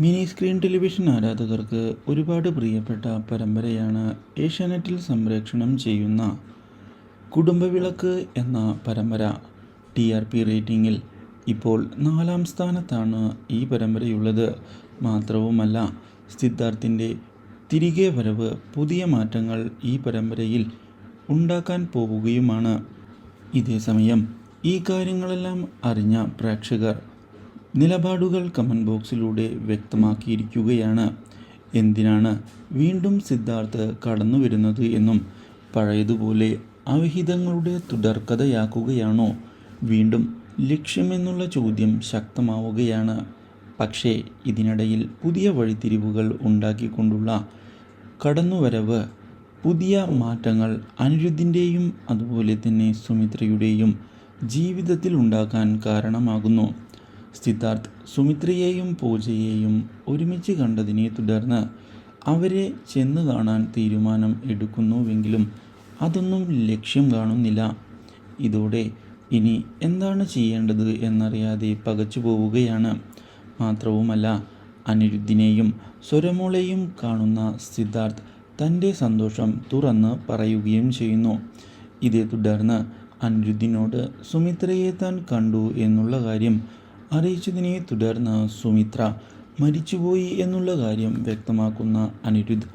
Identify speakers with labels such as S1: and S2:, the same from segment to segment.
S1: Mini screen television ആരാധകർക്ക് ഒരുപാട് പ്രിയപ്പെട്ട പരമ്പരയാണ് ഏഷ്യാനെറ്റിൽ സംപ്രേക്ഷണം ചെയ്യുന്ന കുടുംബവിളക്ക് എന്ന പരമ്പര. ടി ആർ പി റേറ്റിംഗിൽ ഇപ്പോൾ നാലാം സ്ഥാനത്താണ് ഈ പരമ്പരയുള്ളത്. മാത്രവുമല്ല സിദ്ധാർത്ഥിന്റെ തിരികെ വരവ് പുതിയ മാറ്റങ്ങൾ ഈ പരമ്പരയിൽ ഉണ്ടാക്കാൻ പോവുകയുമാണ്. ഇതേസമയം ഈ കാര്യങ്ങളെല്ലാം അറിഞ്ഞ പ്രേക്ഷകർ നിലപാടുകൾ കമന്റ് ബോക്സിലൂടെ വ്യക്തമാക്കിയിരിക്കുകയാണ്. എന്തിനാണ് വീണ്ടും സിദ്ധാർത്ഥ് കടന്നു വരുന്നത് എന്നും പഴയതുപോലെ അവിഹിതങ്ങളുടെ തുടർക്കഥയാക്കുകയാണോ? വീണ്ടും ലക്ഷ്യമെന്നുള്ള ചോദ്യം ശക്തമാവുകയാണ്. പക്ഷേ ഇതിനിടയിൽ പുതിയ വഴിത്തിരിവുകൾ ഉണ്ടാക്കിക്കൊണ്ടുള്ള കടന്നുവരവ് പുതിയ മാറ്റങ്ങൾ അനിരുദ്ധിന്റെയും അതുപോലെ തന്നെ സുമിത്രയുടെയും ജീവിതത്തിൽ ഉണ്ടാക്കാൻ കാരണമാകുന്നു. സിദ്ധാർത്ഥ് സുമിത്രയെയും പൂജയെയും ഒരുമിച്ച് കണ്ടതിനെ തുടർന്ന് അവരെ ചെന്ന് കാണാൻ തീരുമാനം എടുക്കുന്നുവെങ്കിലും അതൊന്നും ലക്ഷ്യം കാണുന്നില്ല. ഇതോടെ ഇനി എന്താണ് ചെയ്യേണ്ടത് എന്നറിയാതെ പകച്ചു പോവുകയാണ്. മാത്രവുമല്ല അനിരുദ്ധിനെയും സ്വരമോളെയും കാണുന്ന സിദ്ധാർത്ഥ് തന്റെ സന്തോഷം തുറന്ന് പറയുകയും ചെയ്യുന്നു. ഇതേ തുടർന്ന് അനിരുദ്ധിനോട് സുമിത്രയെ താൻ കണ്ടു എന്നുള്ള കാര്യം അറിയിച്ചതിനെ തുടർന്ന് സുമിത്ര മരിച്ചുപോയി എന്നുള്ള കാര്യം വ്യക്തമാക്കുന്ന അനിരുദ്ധ്.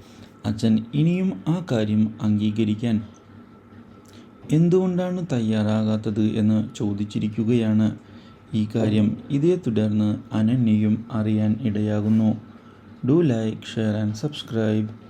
S1: അച്ഛൻ ഇനിയും ആ കാര്യം അംഗീകരിക്കാൻ എന്തുകൊണ്ടാണ് തയ്യാറാകാത്തത് എന്ന് ചോദിച്ചിരിക്കുകയാണ്. ഈ കാര്യം ഇതേ തുടർന്ന് അനന്യയും അറിയാൻ ഇടയാകുന്നു. Do like share and subscribe.